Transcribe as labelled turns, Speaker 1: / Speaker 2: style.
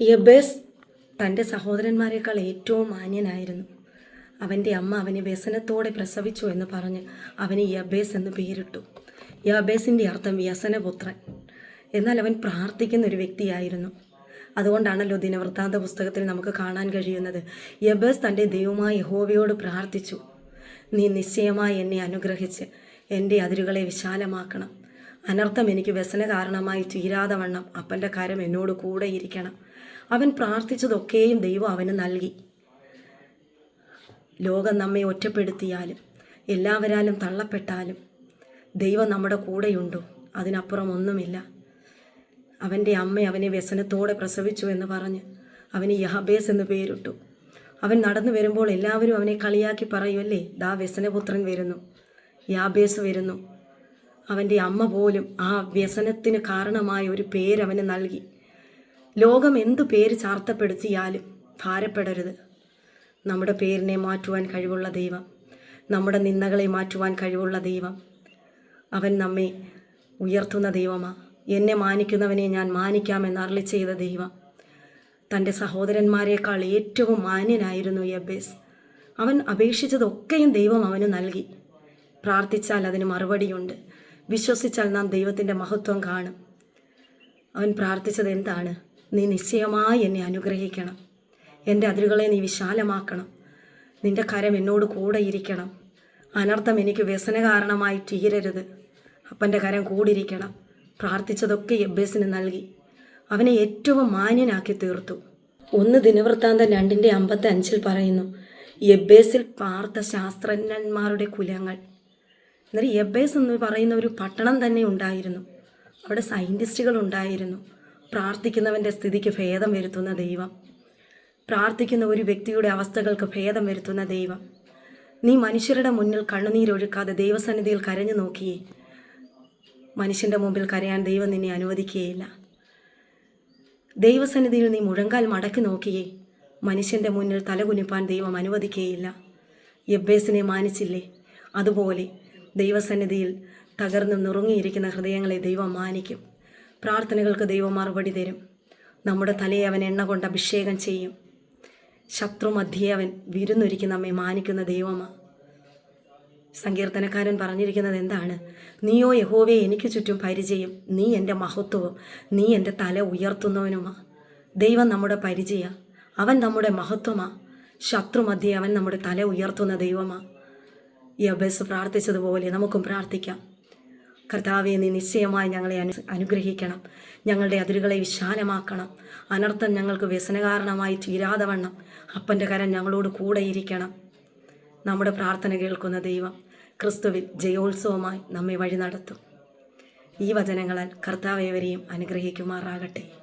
Speaker 1: യബേസ് തന്റെ സഹോദരന്മാരെക്കാൾ ഏറ്റവും മാന്യനായിരുന്നു. അവന്റെ അമ്മ അവനെ വ്യസനത്തോടെ പ്രസവിച്ചു എന്ന് പറഞ്ഞ് അവന് യബേസ് എന്ന് പേരിട്ടു. യബേസിന്റെ അർത്ഥം വ്യസനപുത്രൻ. എന്നാൽ അവൻ പ്രാർത്ഥിക്കുന്ന ഒരു വ്യക്തിയായിരുന്നു. അതുകൊണ്ടാണല്ലോ ദിനവൃത്താന്ത പുസ്തകത്തിൽ നമുക്ക് കാണാൻ കഴിയുന്നത്. യബേസ് തന്റെ ദൈവമായ യഹോവയോട് പ്രാർത്ഥിച്ചു. നീ നിശ്ചയമായി എന്നെ അനുഗ്രഹിച്ച് എന്റെ അതിരുകളെ വിശാലമാക്കണം. അനർത്ഥം എനിക്ക് വ്യസന കാരണമായി തീരാതെ വണ്ണം. അപ്പന്റെ കാര്യം എന്നോട് കൂടെ ഇരിക്കണം. അവൻ പ്രാർത്ഥിച്ചതൊക്കെയും ദൈവം അവന് നൽകി. ലോകം നമ്മെ ഒറ്റപ്പെടുത്തിയാലും എല്ലാവരാലും തള്ളപ്പെട്ടാലും ദൈവം നമ്മുടെ കൂടെയുണ്ടോ? അതിനപ്പുറം ഒന്നുമില്ല. അവന്റെ അമ്മ അവനെ വ്യസനത്തോടെ പ്രസവിച്ചു എന്ന് പറഞ്ഞ് അവന് യഹബേസ് എന്ന് പേരിട്ടു. അവൻ നടന്നു വരുമ്പോൾ എല്ലാവരും അവനെ കളിയാക്കി പറയുമല്ലേ ദാ വ്യസനപുത്രൻ വരുന്നു. യാബേസ് വരുന്നു. അവന്റെ അമ്മ പോലും ആ വ്യസനത്തിന് കാരണമായ ഒരു പേരവന് നൽകി. ലോകം എന്തു പേര് ചാർത്തപ്പെടുത്തിയാലും ഭാരപ്പെടരുത്. നമ്മുടെ പേരിനെ മാറ്റുവാൻ കഴിവുള്ള ദൈവം നമ്മുടെ നിന്ദകളെ മാറ്റുവാൻ കഴിവുള്ള ദൈവം. അവൻ നമ്മെ ഉയർത്തുന്ന ദൈവമാ. എന്നെ മാനിക്കുന്നവനെ ഞാൻ മാനിക്കാമെന്ന് അരളി ചെയ്ത ദൈവം. തന്റെ സഹോദരന്മാരെക്കാൾ ഏറ്റവും മാന്യനായിരുന്നു യബേസ്. അവൻ അപേക്ഷിച്ചതൊക്കെയും ദൈവം അവന് നൽകി. പ്രാർത്ഥിച്ചാൽ അതിന് മറുപടിയുണ്ട്. വിശ്വസിച്ചാൽ നാം ദൈവത്തിന്റെ മഹത്വം കാണും. അവൻ പ്രാർത്ഥിച്ചത് എന്താണ്? നീ നിശ്ചയമായി എന്നെ അനുഗ്രഹിക്കണം. എന്റെ അതിരുകളെ നീ വിശാലമാക്കണം. നിന്റെ കരം എന്നോട് കൂടെ ഇരിക്കണം. അനർത്ഥം എനിക്ക് വ്യസന കാരണമായി തീരരുത്. അപ്പന്റെ കരം കൂടിയിരിക്കണം. പ്രാർത്ഥിച്ചതൊക്കെ എബ്ബേസിന് നൽകി. അവനെ ഏറ്റവും മാന്യനാക്കി തീർത്തു. ഒന്ന് ദിനവൃത്താന്തം രണ്ടിന്റെ അമ്പത്തി അഞ്ചിൽ പറയുന്നു എബ്ബേസിൽ പാർത്ത ശാസ്ത്രജ്ഞന്മാരുടെ കുലങ്ങൾ. എന്നാൽ എബേസ് എന്ന് പറയുന്ന ഒരു പട്ടണം തന്നെ ഉണ്ടായിരുന്നു. അവിടെ സയന്റിസ്റ്റുകൾ ഉണ്ടായിരുന്നു. പ്രാർത്ഥിക്കുന്നവന്റെ സ്ഥിതിക്ക് ഭേദം വരുത്തുന്ന ദൈവം. പ്രാർത്ഥിക്കുന്ന ഒരു വ്യക്തിയുടെ അവസ്ഥകൾക്ക് ഭേദം വരുത്തുന്ന ദൈവം. നീ മനുഷ്യരുടെ മുന്നിൽ കണ്ണുനീരൊഴുക്കാതെ ദൈവസന്നിധിയിൽ കരഞ്ഞു നോക്കിയേ. മനുഷ്യന്റെ മുമ്പിൽ കരയാൻ ദൈവം നിന്നെ അനുവദിക്കുകയില്ല. ദൈവസന്നിധിയിൽ നീ മുഴങ്കാൽ മടക്കി നോക്കിയേ. മനുഷ്യന്റെ മുന്നിൽ തലകുനിപ്പാൻ ദൈവം അനുവദിക്കുകയില്ല. യബ്ബേസിനെ മാനിച്ചില്ലേ? അതുപോലെ ദൈവസന്നിധിയിൽ തകർന്നും നുറുങ്ങിയിരിക്കുന്ന ഹൃദയങ്ങളെ ദൈവം മാനിക്കും. പ്രാർത്ഥനകൾക്ക് ദൈവം മറുപടി തരും. നമ്മുടെ തലയെ അവൻ എണ്ണ കൊണ്ട് അഭിഷേകം ചെയ്യും. ശത്രു മധ്യേ അവൻ വിരുന്നൊരുക്കി നമ്മെ മാനിക്കുന്ന ദൈവമാണ് സങ്കീർത്തനക്കാരൻ പറഞ്ഞിരിക്കുന്നത് എന്താണ്? നീയോ യഹോവയെ എനിക്ക് ചുറ്റും പരിചയം. നീ എന്റെ മഹത്വവും നീ എന്റെ തല ഉയർത്തുന്നവനുമാ. ദൈവം നമ്മുടെ പരിചയ. അവൻ നമ്മുടെ മഹത്വമാ. ശത്രു മധ്യേ അവൻ നമ്മുടെ തല ഉയർത്തുന്ന ദൈവമാ യബസ് പ്രാർത്ഥിച്ചതുപോലെ നമുക്കും പ്രാർത്ഥിക്കാം. കർത്താവെ നീ നിശ്ചയമായി ഞങ്ങളെ അനു അനുഗ്രഹിക്കണം. ഞങ്ങളുടെ അതിരുകളെ വിശാലമാക്കണം. അനർത്ഥം ഞങ്ങൾക്ക് വ്യസനകാരണമായി തീരാതെ വണ്ണം. അപ്പന്റെ കരം ഞങ്ങളോട് കൂടെ ഇരിക്കണം. നമ്മുടെ പ്രാർത്ഥന കേൾക്കുന്ന ദൈവം ക്രിസ്തുവിൽ ജയോത്സവമായി നമ്മെ വഴി നടത്തും. ഈ വചനങ്ങളാൽ കർത്താവേവരെയും അനുഗ്രഹിക്കുമാറാകട്ടെ.